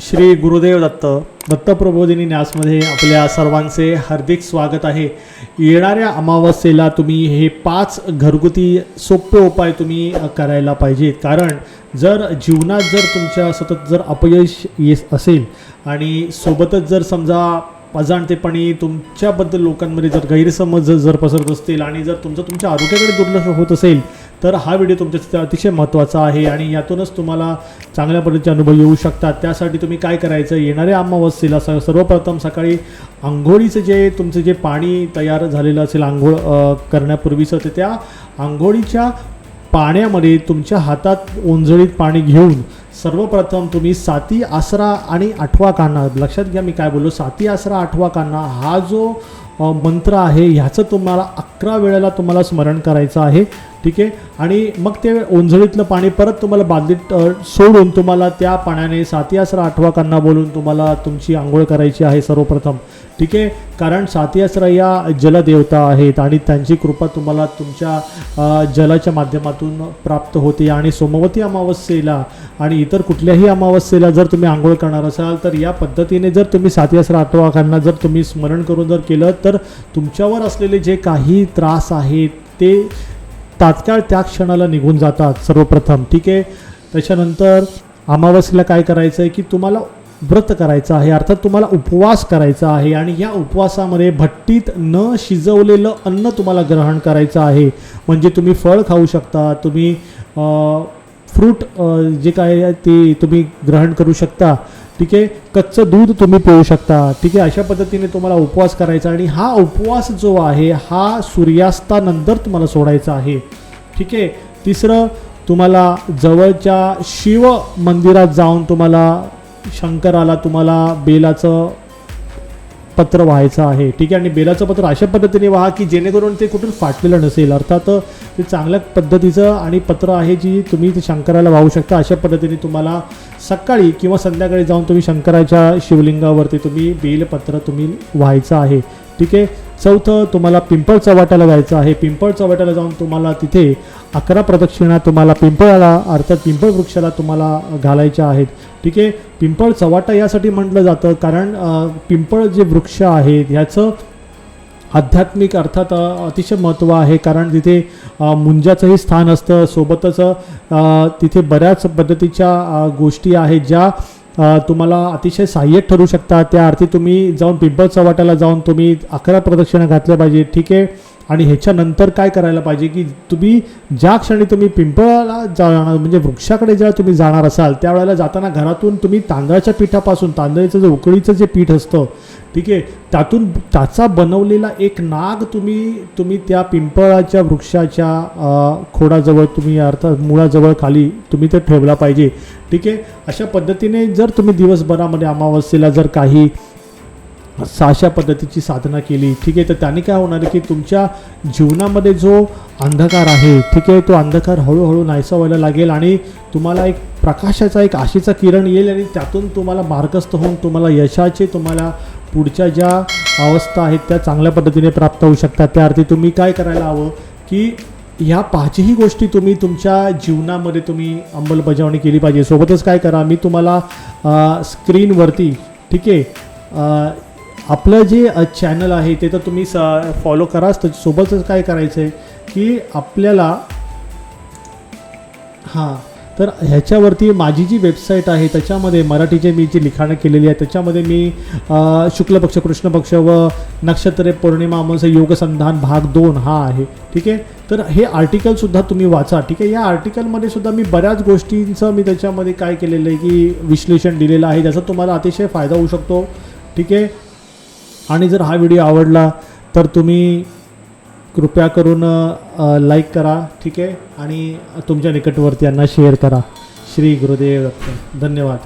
श्री गुरुदेव दत्त दत्तप्रबोधिनी न्यासमध्ये आपल्या सर्वांचे हार्दिक स्वागत आहे. येणाऱ्या अमावस्येला तुम्ही हे पाच घरगुती सोपे उपाय तुम्ही करायला पाहिजेत. कारण जर जीवनात जर तुमच्या सतत जर अपयश येत असेल आणि सोबतच जर समजा अजाणतेपणी तुमच्याबद्दल लोकांमध्ये जर गैरसमज जर- जर पसरत असतील आणि जर तुमचं तुमच्या आरोग्याकडे दुर्लक्ष होत असेल तर हा व्हिडिओ तुमच्यासाठी अतिशय महत्त्वाचा आहे आणि यातूनच तुम्हाला चांगल्या पद्धतीचे अनुभव येऊ शकतात. त्यासाठी तुम्ही काय करायचं? येणाऱ्या अमावस्येला स सर्वप्रथम सकाळी आंघोळीचं जे तुमचं जे पाणी तयार झालेलं असेल आंघोळ करण्यापूर्वीचं ते त्या आंघोळीच्या पाण्यामध्ये तुमच्या हातात ओंजळीत पाणी घेऊन सर्वप्रथम तुम्ही साती आसरा आणि आठवा कान्हा लक्षात घ्या मी काय बोललो साती आसरा आठवा कान्हा हा जो मंत्र आहे ह्याचं तुम्हाला अकरा वेळेला तुम्हाला स्मरण करायचं आहे. ठीक आहे? आणि मग ते ओंझळीतलं पाणी परत तुम्हाला बादलीत सोडून तुम्हाला त्या पाण्याने साती आसरा आठवा बोलून तुम्हाला तुमची आंघोळ करायची आहे सर्वप्रथम. ठीक आहे? कारण साती आसरा या जलदेवता आहेत आणि त्यांची कृपा तुम्हाला तुमच्या जलाच्या माध्यमातून प्राप्त होते. आणि सोमवती अमावस्येला आणि इतर कुठल्याही अमावस्येला जर तुम्ही आंघोळ करणार असाल तर या पद्धतीने जर तुम्ही साती आसरा आठवा जर तुम्ही स्मरण करून जर केलं तर तुमच्यावर असलेले जे काही त्रास आहेत ते तात्काळ त्या क्षणाला निघून जातात सर्वप्रथम. ठीक आहे? त्याच्यानंतर अमावस्येला काय करायचं आहे की तुम्हाला व्रत करायचं आहे अर्थात तुम्हाला उपवास करायचा आहे आणि या उपवासामध्ये भट्टीत न शिजवलेलं अन्न तुम्हाला ग्रहण करायचं आहे. म्हणजे तुम्ही फळ खाऊ शकता तुम्ही फ्रूट जे काय आहे ते तुम्ही ग्रहण करू शकता. ठीक आहे? कच्चं दूध तुम्ही पिऊ शकता. ठीक आहे? अशा पद्धतीने तुम्हाला उपवास करायचा आणि हा उपवास जो आहे हा सूर्यास्तानंतर तुम्हाला सोडायचा आहे. ठीक आहे? तिसरं तुम्हाला जवळच्या शिव मंदिरात जाऊन तुम्हाला शंकराला तुम्हाला बेलाचं पत्र व्हायचं आहे. ठीक आहे आणि बेलाचं पत्र अशा पद्धतीने व्हा की जेणेकरून ते कुठून फाटलेलं नसेल. अर्थात ते चांगल्या पद्धतीचं आणि पत्र आहे जी तुम्ही ते शंकराला वाहू शकता. अशा पद्धतीने तुम्हाला सकाळी किंवा संध्याकाळी जाऊन तुम्ही शंकराच्या शिवलिंगावरती तुम्ही बेलपत्र तुम्ही व्हायचं आहे. ठीक आहे? चौथं तुम्हाला पिंपळ चव्हाट्याला जायचं आहे. पिंपळ चव्हाट्याला जाऊन तुम्हाला तिथे अकरा प्रदक्षिणा तुम्हाला पिंपळाला अर्थात पिंपळ वृक्षाला तुम्हाला घालायच्या आहेत. ठीक आहे? पिंपळ चव्हाटा यासाठी म्हटलं जातं कारण पिंपळ जे वृक्ष आहेत ह्याचं आध्यात्मिक अर्थात अतिशय महत्त्व आहे. कारण तिथे मुंजाचंही स्थान असतं. सोबतच तिथे बऱ्याच पद्धतीच्या गोष्टी आहेत ज्या तुम्हाला अतिशय सहाय्यक ठरू शकतात. त्या अर्थी तुम्ही जाऊन पिंपळ चव्हाट्याला जाऊन तुम्ही अकरा प्रदक्षिणा घातल्या पाहिजे ठीक आहे? आणि ह्याच्यानंतर काय करायला पाहिजे की तुम्ही ज्या क्षणी तुम्ही पिंपळाला जाणार म्हणजे वृक्षाकडे जेव्हा तुम्ही जाणार असाल त्यावेळेला जाताना घरातून तुम्ही तांदळाच्या पिठापासून तांदळीचं जे उकळीचं जे पीठ असतं ठीक आहे? त्यातून त्याचा बनवलेला एक नाग तुम्ही तुम्ही त्या पिंपळाच्या वृक्षाच्या खोडाजवळ तुम्ही अर्थात मुळाजवळ खाली तुम्ही ते ठेवला पाहिजे. ठीक आहे? अशा पद्धतीने जर तुम्ही दिवसभरामध्ये अमावस्येला जर काही अशा पद्धतीची साधना केली ठीक आहे? तर त्याने काय होणार आहे की तुमच्या जीवनामध्ये जो अंधकार आहे ठीक आहे? तो अंधकार हळूहळू नाहीसा व्हायला लागेल आणि तुम्हाला एक प्रकाशाचा एक आशेचा किरण येईल आणि त्यातून तुम्हाला मार्गस्थ होऊन तुम्हाला यशाचे तुम्हाला पुढच्या ज्या अवस्था आहेत त्या चांगल्या पद्धतीने प्राप्त होऊ शकतात. त्या अर्थी तुम्ही काय करायला हवं की ह्या पाचही गोष्टी तुम्ही तुमच्या जीवनामध्ये तुम्ही अंमलबजावणी केली पाहिजे. सोबतच काय करा मी तुम्हाला स्क्रीनवरती ठीक आहे आपलं जे चॅनल आहे ते तर तुम्ही स फॉलो कराच. तर सोबतच काय करायचं आहे की आपल्याला हां तर ह्याच्यावरती माझी जी वेबसाईट आहे त्याच्यामध्ये मराठीचे मी जी लिखाणं केलेली आहे त्याच्यामध्ये मी शुक्ल पक्ष कृष्ण पक्ष व नक्षत्रे पौर्णिमा अमावस योगसंधान भाग दोन हा आहे. ठीक आहे? तर हे आर्टिकलसुद्धा तुम्ही वाचा. ठीक आहे? या आर्टिकलमध्ये सुद्धा मी बऱ्याच गोष्टींचं मी त्याच्यामध्ये काय केलेलं आहे की विश्लेषण दिलेलं आहे ज्याचा तुम्हाला अतिशय फायदा होऊ शकतो. ठीक आहे? आणि जर हा व्हिडिओ आवडला तर तुम्ही कृपया करून लाईक करा ठीक आहे? आणि तुमच्या निकटवर्ती यांना शेअर करा. श्री गुरुदेव दत्त धन्यवाद.